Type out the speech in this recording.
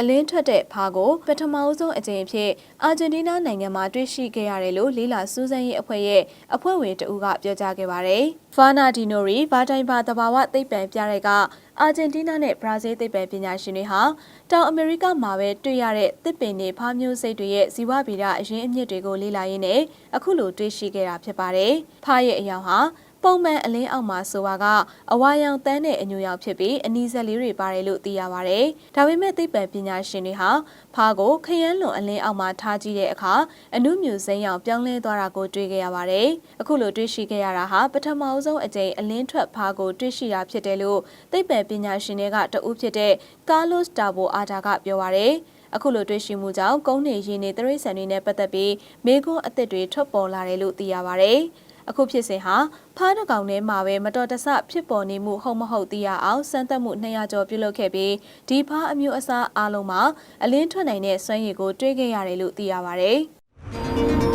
အလင်းထွက်တဲ့ဖားကိုပထမအဆုံးအကြိမ်အဖြစ်အာဂျင်တီးနားနိုင်ငံမှာတွေ့ရှိခဲ့ရတယ်လို့လေးလာစူးစမ်းရေးအဖွဲ့ရဲ့အဖွဲ့ဝင်တဦးကပြောကြားခဲ့ပါတယ်။ဖာနာဒီနိုရီဗာတိုင်ဘာတဘာဝသိပ္ပံပြတဲ့ကအာဂျင်တီးနားနဲ့ဘရာဇီးသိပ္ပံပညာရှင်တွေဟာတောင်အမေရိကမှာပဲတွေ့ရတဲ့သစ်ပင်တွေဖားမျိုးစိတ်တွေရဲ့ဇီဝဗေဒအရင်းအမြစ်တွေကိုလေ့လာရင်းနဲ့အခုလိုတွေ့ရှိခဲ့တာဖြစ်ပါတယ်။ဖားရဲ့အယောင်ဟာ ပုံမှန်အလင်းအောက်မှာဆိုပါကအဝါရောင်တန်းတဲ့အညူရောင်ဖြစ်ပြီးအနီးစက်လေးတွေပါတယ်လို့သိရပါတယ်။ဒါပေမဲ့သိပ္ပံပညာရှင်တွေဟာဖားကိုခရမ်းလွန်အလင်းအောက်မှာထားကြည့်တဲ့အခါအနုမြူစိမ်းရောင်ပြောင်းလဲသွားတာကိုတွေ့ခဲ့ရပါတယ်။အခုလိုတွေ့ရှိခဲ့ရတာဟာပထမအဆုံးအကြိမ်အလင်းထွက်ဖားကိုတွေ့ရှိတာဖြစ်တယ်လို့သိပ္ပံပညာရှင်တွေကတဦးဖြစ်တဲ့ကာလော့စ်တာဘိုအာတာကပြောပါတယ်။အခုလိုတွေ့ရှိမှုကြောင့်ကုန်းနေရင်းနေတရိတ်ဆန်တွေနဲ့ပတ်သက်ပြီးမေခွန်းအသစ်တွေထွက်ပေါ်လာတယ်လို့သိရပါဗျ။ အခုဖြစ်စဉ်ဟာဖားတစ်ကောင်ထဲမှာပဲမတော်တဆဖြစ်ပေါ်နေမှုဟုတ်မဟုတ်သိရအောင်စမ်းသပ်မှု200ကျော်ပြုလုပ်ခဲ့ပြီးဒီဖားအမျိုးအစားအလုံးမှာအလင်းထွက်နိုင်တဲ့စွမ်းရည်ကိုတွေးခဲ့ရတယ်လို့သိရပါဗျ။